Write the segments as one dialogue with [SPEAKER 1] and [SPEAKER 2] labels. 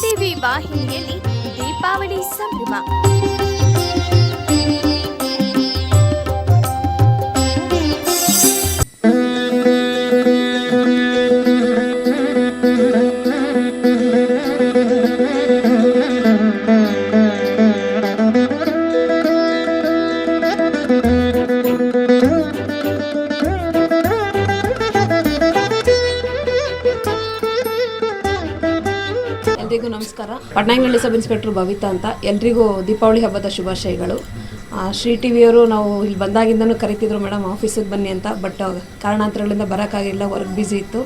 [SPEAKER 1] TV ವಾಹಿನಿಯಲ್ಲಿ ದೀಪಾವಳಿ ಸಂಭ್ರಮ.
[SPEAKER 2] ಎಲ್ರಿಗೂ ನಮಸ್ಕಾರ. ಪಟ್ನಾಯಕನಹಳ್ಳಿ ಸಬ್ ಇನ್ಸ್ಪೆಕ್ಟರ್ ಭವಿತಾ ಅಂತ. ಎಲ್ರಿಗೂ ದೀಪಾವಳಿ ಹಬ್ಬದ ಶುಭಾಶಯಗಳು. ಶ್ರೀ ಟಿ ವಿಯವರು ನಾವು ಇಲ್ಲಿ ಬಂದಾಗಿಂದನೂ ಕರಿತಿದ್ರು ಮೇಡಮ್ ಆಫೀಸಿಗೆ ಬನ್ನಿ ಅಂತ. ಬಟ್ ಕಾರಣಾಂತರಗಳಿಂದ ಬರೋಕ್ಕಾಗಿಲ್ಲ ವರ್ಕ್ ಬ್ಯುಸಿ ಇತ್ತು.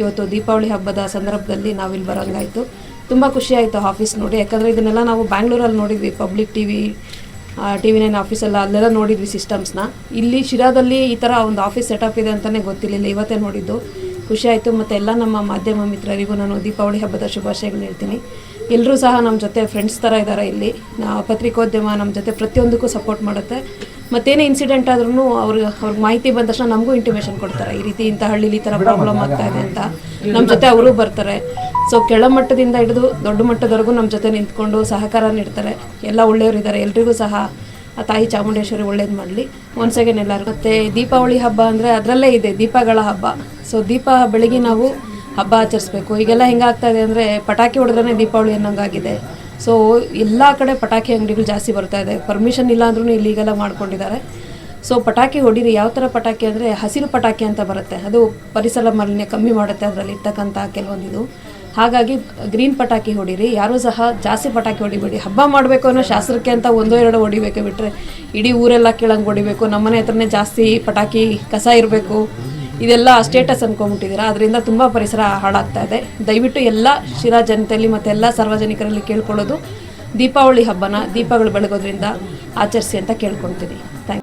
[SPEAKER 2] ಇವತ್ತು ದೀಪಾವಳಿ ಹಬ್ಬದ ಸಂದರ್ಭದಲ್ಲಿ ನಾವು ಇಲ್ಲಿ ಬರೋಂಗಾಯಿತು. ತುಂಬ ಖುಷಿ ಆಯಿತು ಆಫೀಸ್ ನೋಡಿ. ಯಾಕಂದರೆ ಇದನ್ನೆಲ್ಲ ನಾವು ಬ್ಯಾಂಗ್ಳೂರಲ್ಲಿ ನೋಡಿದ್ವಿ. Public T V T V nine ಆಫೀಸೆಲ್ಲ, ಅಲ್ಲೆಲ್ಲ ನೋಡಿದ್ವಿ ಸಿಸ್ಟಮ್ಸ್ನ. ಇಲ್ಲಿ ಶಿರಾದಲ್ಲಿ ಈ ಥರ ಒಂದು ಆಫೀಸ್ ಸೆಟಪ್ ಇದೆ ಅಂತಲೇ ಗೊತ್ತಿರಲಿಲ್ಲ. ಇವತ್ತೇ ನೋಡಿದ್ದು. ಖುಷಿ ಆಯಿತು. ಮತ್ತು ಎಲ್ಲ ನಮ್ಮ ಮಾಧ್ಯಮ ಮಿತ್ರರಿಗೂ ನಾನು ದೀಪಾವಳಿ ಹಬ್ಬದ ಶುಭಾಶಯಗಳು ಹೇಳ್ತೀನಿ. ಎಲ್ಲರೂ ಸಹ ನಮ್ಮ ಜೊತೆ ಫ್ರೆಂಡ್ಸ್ ಥರ ಇದ್ದಾರೆ ಇಲ್ಲಿ. ನಾ- ಪತ್ರಿಕೋದ್ಯಮ ನಮ್ಮ ಜೊತೆ ಪ್ರತಿಯೊಂದಕ್ಕೂ ಸಪೋರ್ಟ್ ಮಾಡುತ್ತೆ. ಮತ್ತೇನೇ ಇನ್ಸಿಡೆಂಟ್ ಆದ್ರೂ ಅವ್ರಿಗೆ ಅವ್ರಿಗೆ ಮಾಹಿತಿ ಬಂದ ತಕ್ಷಣ ನಮಗೂ ಇಂಟಿಮೇಷನ್ ಕೊಡ್ತಾರೆ. ಈ ರೀತಿ ಇಂಥ ಹಳ್ಳಿಲಿ ಈ ಥರ ಪ್ರಾಬ್ಲಮ್ ಆಗ್ತಾ ಇದೆ ಅಂತ ನಮ್ಮ ಜೊತೆ ಅವರು ಬರ್ತಾರೆ. ಸೊ ಕೆಳಮಟ್ಟದಿಂದ ಹಿಡಿದು ದೊಡ್ಡ ಮಟ್ಟದವರೆಗೂ ನಮ್ಮ ಜೊತೆ ನಿಂತ್ಕೊಂಡು ಸಹಕಾರ ನೀಡ್ತಾರೆ. ಎಲ್ಲ ಒಳ್ಳೆಯವರಿದ್ದಾರೆ. ಎಲ್ರಿಗೂ ಸಹ ಆ ತಾಯಿ ಚಾಮುಂಡೇಶ್ವರಿ ಒಳ್ಳೇದು ಮಾಡಲಿ. ಒನ್ಸ್ ಎಲ್ಲರೂ ಮತ್ತು ದೀಪಾವಳಿ ಹಬ್ಬ ಅಂದರೆ ಅದರಲ್ಲೇ ಇದೆ, ದೀಪಗಳ ಹಬ್ಬ. ಸೊ ದೀಪ ಬೆಳಗ್ಗೆ ನಾವು ಹಬ್ಬ ಆಚರಿಸ್ಬೇಕು. ಈಗೆಲ್ಲ ಹೆಂಗಾಗ್ತಾ ಇದೆ ಅಂದರೆ ಪಟಾಕಿ ಹೊಡೆದ್ರೆ ದೀಪಾವಳಿ ಅನ್ನೋಂಗಾಗಿದೆ. ಸೊ ಎಲ್ಲ ಕಡೆ ಪಟಾಕಿ ಅಂಗಡಿಗಳು ಜಾಸ್ತಿ ಬರ್ತಾ ಇದೆ. ಪರ್ಮಿಷನ್ ಇಲ್ಲ ಅಂದ್ರೂ ಇಲ್ಲಿಗೆಲ್ಲ ಮಾಡ್ಕೊಂಡಿದ್ದಾರೆ. ಸೊ ಪಟಾಕಿ ಹೊಡೀರಿ. ಯಾವ ಥರ ಪಟಾಕಿ ಅಂದರೆ ಹಸಿರು ಪಟಾಕಿ ಅಂತ ಬರುತ್ತೆ. ಅದು ಪರಿಸರ ಮಾಲಿನ್ಯ ಕಮ್ಮಿ ಮಾಡುತ್ತೆ ಅದರಲ್ಲಿ ಇರ್ತಕ್ಕಂಥ ಕೆಲವೊಂದಿದು. ಹಾಗಾಗಿ ಗ್ರೀನ್ ಪಟಾಕಿ ಹೊಡೀರಿ, ಯಾರೂ ಸಹ ಜಾಸ್ತಿ ಪಟಾಕಿ ಹೊಡಿಬೇಡಿ. ಹಬ್ಬ ಮಾಡಬೇಕು ಅನ್ನೋ ಶಾಸ್ತ್ರಕ್ಕೆ ಅಂತ ಒಂದೋ ಎರಡೋ ಹೊಡಿಬೇಕು ಬಿಟ್ಟರೆ ಇಡೀ ಊರೆಲ್ಲ ಕೇಳಂಗೆ ಹೊಡಿಬೇಕು ನಮ್ಮನೆ ಹತ್ರನೇ ಜಾಸ್ತಿ ಪಟಾಕಿ ಕಸ ಇರಬೇಕು. ಇದೆಲ್ಲ ಸ್ಟೇಟಸ್ ಅಂದ್ಕೊಂಬಿಟ್ಟಿದ್ದೀರಾ ಅದರಿಂದ ತುಂಬ ಪರಿಸರ ಹಾಳಾಗ್ತಾ ಇದೆ. ದಯವಿಟ್ಟು ಎಲ್ಲ ಶಿರಾ ಜನತೆಯಲ್ಲಿ ಮತ್ತು ಎಲ್ಲ ಸಾರ್ವಜನಿಕರಲ್ಲಿ ಕೇಳ್ಕೊಳ್ಳೋದು ದೀಪಾವಳಿ ಹಬ್ಬನ ದೀಪಗಳು ಬೆಳಗೋದ್ರಿಂದ ಆಚರಿಸಿ ಅಂತ ಕೇಳ್ಕೊಳ್ತೀನಿ. ಥ್ಯಾಂಕ್